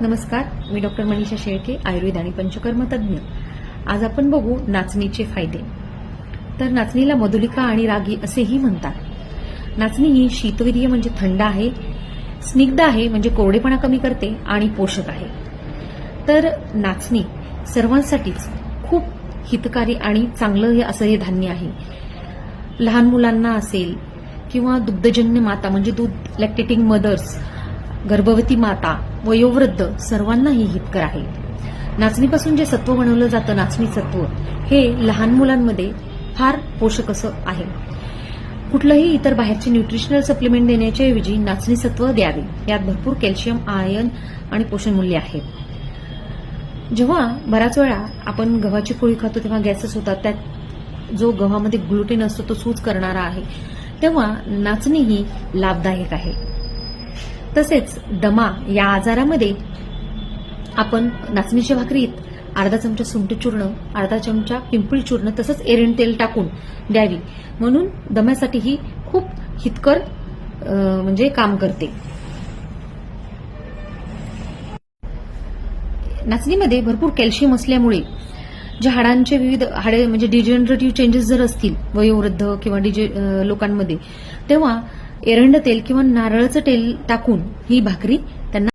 नमस्कार मी डॉक्टर मनीषा शेळके आयुर्वेद आणि पंचकर्म तज्ज्ञ. आज आपण बघू नाचणीचे फायदे. तर नाचणीला मधुलिका आणि रागी असेही म्हणतात. नाचणी ही शीतवीर्य म्हणजे थंड आहे स्निग्ध आहे म्हणजे कोरडेपणा कमी करते आणि पोषक आहे. तर नाचणी सर्वांसाठीच खूप हितकारी आणि चांगलं हे असं हे धान्य आहे. लहान मुलांना असेल किंवा दुग्धजन्य माता म्हणजे दूध लॅक्टेटिंग मदर्स गर्भवती माता वयोवृद्ध सर्वांनाही हितकर आहे. नाचणीपासून जे सत्व बनवलं जातं नाचणी सत्व हे लहान मुलांमध्ये फार पोषक असं आहे. कुठलंही इतर बाहेरचे न्यूट्रिशनल सप्लिमेंट देण्याच्या ऐवजी नाचणी सत्व द्यावे. यात भरपूर कॅल्शियम आयर्न आणि पोषण मूल्य आहे. जेव्हा बऱ्याच वेळा आपण गव्हाची पोळी खातो तेव्हा गॅसेस होतात. त्यात जो गव्हामध्ये ग्लुटेन असतो तो सूज करणारा आहे. तेव्हा नाचणी ही लाभदायक आहे. तसेच दमा या आजारामध्ये आपण नाचणीच्या भाकरीत अर्धा चमचा सुंठ चूर्ण अर्धा चमचा पिंपळी चूर्ण तसंच एरंड तेल टाकून द्यावी. म्हणून दम्यासाठी ही खूप हितकर म्हणजे काम करते. नाचणीमध्ये भरपूर कॅल्शियम असल्यामुळे जे हाडांचे विविध हाडे म्हणजे डिजेनरेटिव्ह चेंजेस जर असतील वयोवृद्ध किंवा डिजे लोकांमध्ये तेव्हा एरंड तेल किंवा नारळाचं तेल टाकून ही भाकरी त्यांना